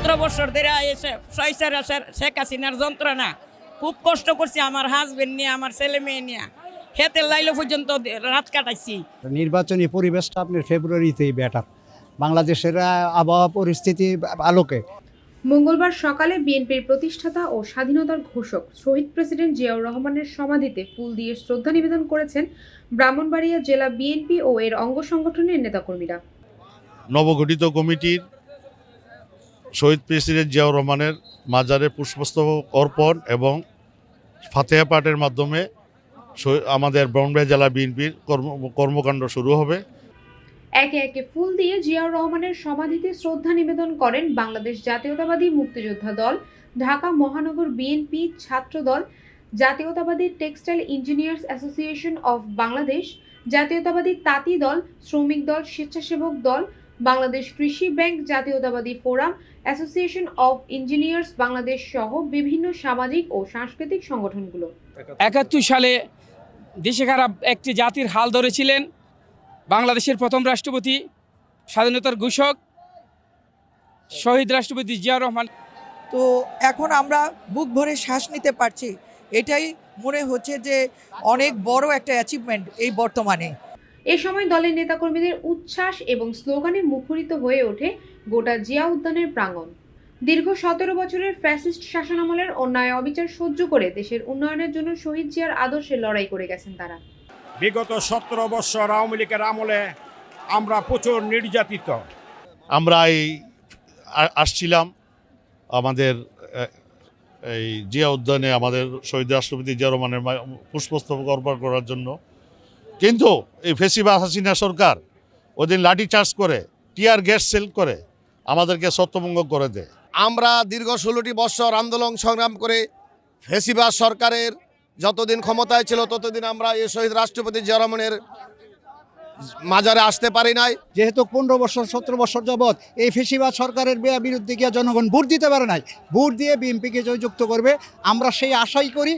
সতেরো বছর ধরে এসে ছয়সার আসার শেখ হাসিনার যন্ত্রণা। খুব কষ্ট করছি আমার হাজবেন্ড নিয়ে আমার ছেলে মেয়ে নিয়ে। খেতে লাইলো পর্যন্ত রাত কাটাইছি। নির্বাচনী পরিবেশটা আপনার ফেব্রুয়ারিতেই বেটার বাংলাদেশের আবহাওয়া পরিস্থিতি আলোকে। মঙ্গলবার সকালে বিএনপির প্রতিষ্ঠাতা ও স্বাধীনতার ঘোষক শহীদ প্রেসিডেন্ট জিয়াউর রহমানের সমাধিতে ফুল দিয়ে শ্রদ্ধা নিবেদন করেছেন ব্রাহ্মণবাড়িয়া জেলা বিএনপি ও এর অঙ্গ সংগঠনের নেতাকর্মীরা। নবগঠিত কমিটির শহীদ প্রেসিডেন্ট জিয়াউর রহমানের মাজারে পুষ্পস্তবক অর্পণ এবং ফাতেহা পাঠের মাধ্যমে আমাদের ব্রহ্মবাড়িয়া জেলা বিএনপির কর্ম, কর্মকাণ্ড শুরু হবে। একে একে ফুল দিয়ে জিয়াউর রহমানের সমাধিতে শ্রদ্ধা নিবেদন করেন বাংলাদেশ জাতীয়তাবাদী মুক্তিযোদ্ধা দল, ঢাকা মহানগর বিএনপি ছাত্র দল, জাতীয়তাবাদী textile engineers association of Bangladesh, জাতীয়তাবাদী তাঁতি দল, শ্রমিক দল, স্বেচ্ছাসেবক দল বাংলাদেশ কৃষি ব্যাংক জাতীয়তাবাদী forum association of engineers Bangladesh সহ বিভিন্ন সামাজিক ও সাংস্কৃতিক সংগঠনগুলো। একাত্তর সালে দেশে খারাপ একটি জাতির হাল ধরেছিলেন বাংলাদেশের প্রথম রাষ্ট্রপতি স্বাধীনতার ঘোষক শহীদ রাষ্ট্রপতি জিয়াউর রহমান। তো এখন আমরা বুক ভরে শ্বাস নিতে পারছি। এটাই মনে হচ্ছে যে অনেক বড় একটা অ্যাচিভমেন্ট এই বর্তমানে। এ সময় দলের নেতাকর্মীদের উচ্ছ্বাস এবং স্লোগানে মুখরিত হয়ে ওঠে গোটা জিয়া উদ্যানের প্রাঙ্গণ। দীর্ঘ সতেরো বছরের ফ্যাসিস্ট শাসনামলের অন্যায় অবিচার সহ্য করে দেশের উন্নয়নের জন্য শহীদ জিয়ার আদর্শে লড়াই করে গেছেন তারা। বিগত সতেরো বছর আওয়ামী লীগের আমলে আমরা প্রচুর নির্যাতিত। আমরা এই আসছিলাম আমাদের এই জিয়া উদ্যানে আমাদের শহীদ রাষ্ট্রপতি জিয়া রহমানের পুষ্পস্তবক অর্পণ করার জন্য। কিন্তু এই ফেসিবা হাসিনা সরকার ওদিন লাঠি চার্জ করে টিয়ার গ্যাস সেল করে আমাদেরকে সত্যভঙ্গ করে দেয়। আমরা দীর্ঘ ষোলোটি বৎসর আন্দোলন সংগ্রাম করে ফেসিবাস সরকারের যতদিন ক্ষমতায় ছিল ততদিন আমরা এই শহীদ রাষ্ট্রপতি জিয়ারহমানের মাজারে আসতে পারি নাই। যেহেতু পনেরো বছর সতেরো বছর যাবৎ এই ফেসিবাদ সরকারের বেয়া বিরুদ্ধে গিয়ে জনগণ ভোট দিতে পারে নাই ভোট দিয়ে বিএনপিকে জয়যুক্ত করবে আমরা সেই আশাই করি।